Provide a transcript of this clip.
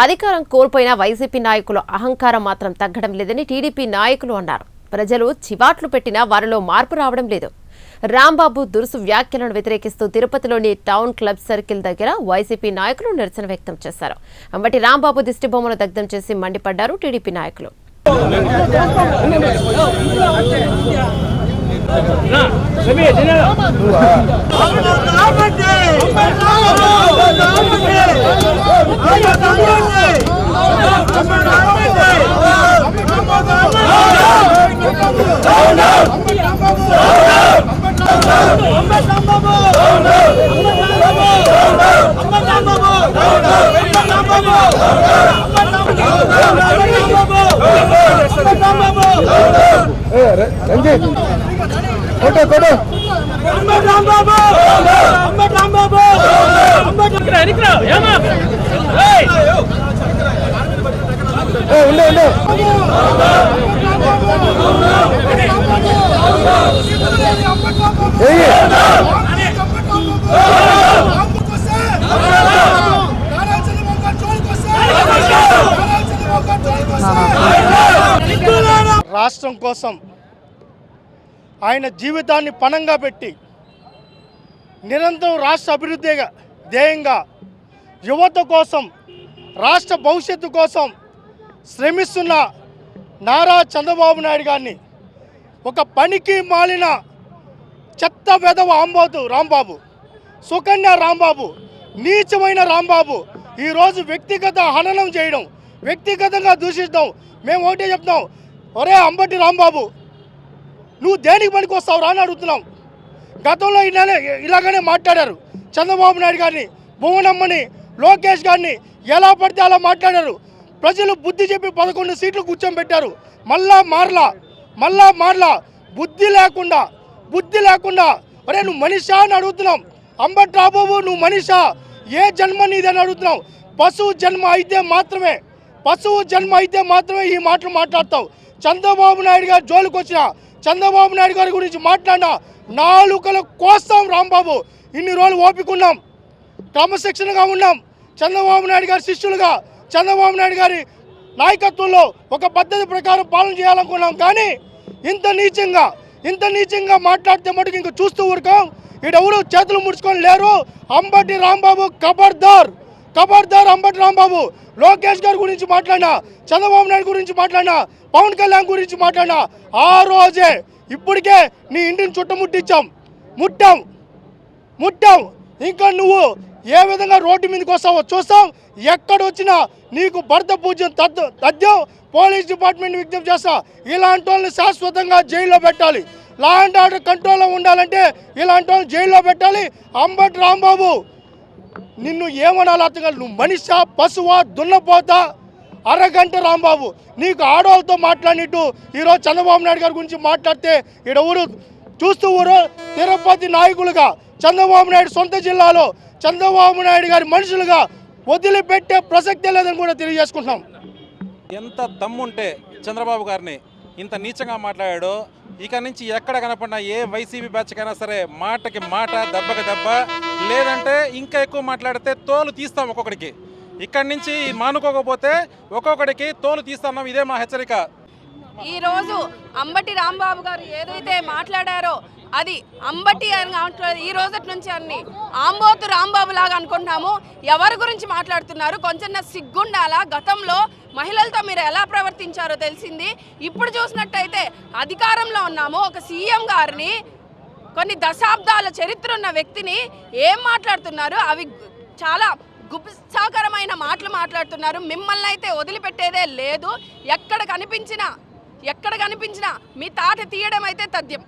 అధికారం కోల్పోయిన వైసీపీ నాయకుల అహంకారం మాత్రం తగ్గడం లేదని టీడీపీ నాయకులు అన్నారు. ప్రజలు చివాట్లు పెట్టినా వారిలో మార్పు రావడం లేదు. రాంబాబు దురుసు వ్యాఖ్యలను వ్యతిరేకిస్తూ తిరుపతిలోని టౌన్ క్లబ్ సర్కిల్ దగ్గర వైసీపీ నాయకులు నిరసన వ్యక్తం చేశారు. అంబటి రాంబాబు దిష్టిబొమ్మను దగ్ధం చేసి మండిపడ్డారు టీడీపీ నాయకులు. రంజిత్. కొట్టు. కొట్టు రాంబాబు! ఉండు ఉండు. రాష్ట్రం కోసం ఆయన జీవితాన్ని పణంగా పెట్టి నిరంతరం రాష్ట్ర అభివృద్ధిగా ధ్యేయంగా యువత కోసం రాష్ట్ర భవిష్యత్తు కోసం శ్రమిస్తున్న నారా చంద్రబాబు నాయుడు గారిని ఒక పనికి మాలిన చెత్త వెదవ ఆంబాబు రాంబాబు సుకన్య రాంబాబు నీచమైన రాంబాబు ఈరోజు వ్యక్తిగత హననం చేయడం వ్యక్తిగతంగా దూషిస్తాం మేము ఒకటే చెప్తాం ఒరే అంబటి రాంబాబు నువ్వు దేనికి పనికి వస్తావు రాని అడుగుతున్నాం. గతంలో ఇలానే ఇలాగనే మాట్లాడారు చంద్రబాబు నాయుడు గారిని భువనమ్మని లోకేష్ గారిని ఎలా పడితే అలా మాట్లాడారు. ప్రజలు బుద్ధి చెప్పి పదకొండు సీట్లు కూర్చోబెట్టారు. మళ్ళా మారలా మళ్ళా మారలా బుద్ధి లేకుండా బుద్ధి లేకుండా అరే నువ్వు మనిషా అని అడుగుతున్నాం. అంబట్ రాబాబు నువ్వు మనిషా ఏ జన్మ నీదని అడుగుతున్నావు పశువు జన్మ అయితే మాత్రమే పశువు జన్మ అయితే మాత్రమే ఈ మాటలు మాట్లాడతావు. చంద్రబాబు నాయుడు గారు జోలికి వచ్చిన చంద్రబాబు నాయుడు గారి గురించి మాట్లాడినా నాలుకల కోస్తాం రాంబాబు. ఇన్ని రోజులు ఓపికున్నాం క్రమశిక్షణగా ఉన్నాం. చంద్రబాబు నాయుడు గారి శిష్యులుగా చంద్రబాబు నాయుడు గారి నాయకత్వంలో ఒక పద్ధతి ప్రకారం పాలన చేయాలనుకున్నాం. కానీ ఇంత నీచంగా ఇంత నీచంగా మాట్లాడితే మటుకు ఇంక చూస్తూ ఊరుకోం. ఈడెవరు చేతులు ముడుచుకొని లేరు. అంబటి రాంబాబు కబర్దార్ కబర్దార్ అంబటి రాంబాబు. లోకేష్ గారి గురించి మాట్లాడినా చంద్రబాబు నాయుడు గురించి మాట్లాడినా పవన్ కళ్యాణ్ గురించి మాట్లాడినా ఆ రోజే ఇప్పటికే నీ ఇంటిని చుట్టముట్టించాం. ముట్టాం. ముట్టాం. ఇంకా నువ్వు ఏ విధంగా రోడ్డు మీదకి వస్తావో చూస్తాం. ఎక్కడ వచ్చినా నీకు భర్త పూజ్యం తద్దు తథ్యం పోలీస్ డిపార్ట్మెంట్ విజ్ఞప్తి చేస్తా. ఇలాంటి వాళ్ళని శాశ్వతంగా జైల్లో పెట్టాలి. లా అండ్ ఆర్డర్ కంట్రోల్లో ఉండాలంటే ఇలాంటి వాళ్ళని జైల్లో పెట్టాలి. అంబటి రాంబాబు నిన్ను ఏమనాలి అతగా నువ్వు మనిషా పశువా దున్నపోతా అరగంట రాంబాబు. నీకు ఆడవాళ్ళతో మాట్లాడినట్టు ఈరోజు చంద్రబాబు నాయుడు గారి గురించి మాట్లాడితే ఈడ చూస్తూ ఊరు తిరుపతి నాయకులుగా చంద్రబాబు నాయుడు సొంత జిల్లాలో చంద్రబాబు నాయుడు గారి మనుషులుగా వదిలిపెట్టే ప్రసక్తే లేదని కూడా తెలియజేసుకుంటున్నాం. ఎంత దమ్ముంటే చంద్రబాబు గారిని ఇంత నీచంగా మాట్లాడాడో ఇక నుంచి ఎక్కడ కనపడినా ఏ వైసీపీ బ్యాచ్కైనా సరే మాటకి మాట దెబ్బకి దెబ్బ లేదంటే ఇంకా ఎక్కువ మాట్లాడితే తోలు తీస్తాం ఒక్కొక్కడికి. ఇక్కడి నుంచి మానుకోకపోతే ఒక్కొక్కడికి తోలు తీస్తాం ఇదే మా హెచ్చరిక. ఈరోజు అంబటి రాంబాబు గారు ఏదైతే మాట్లాడారో అది అంబటి అని అంటున్నారు ఈ రోజటి నుంచి అన్ని ఆంబోతు రాంబాబు లాగా అనుకుంటున్నాము. ఎవరి గురించి మాట్లాడుతున్నారు? కొంచెం సిగ్గుండాలా? గతంలో మహిళలతో మీరు ఎలా ప్రవర్తించారో తెలిసింది. ఇప్పుడు చూసినట్టయితే అధికారంలో ఉన్నాము. ఒక సీఎం గారిని కొన్ని దశాబ్దాల చరిత్ర ఉన్న వ్యక్తిని ఏం మాట్లాడుతున్నారు? అవి చాలా గుప్సాకరమైన మాటలు మాట్లాడుతున్నారు. మిమ్మల్ని అయితే వదిలిపెట్టేదే లేదు. ఎక్కడ కనిపించినా ఎక్కడ కనిపించినా మీ తాట తీయడం అయితే తథ్యం.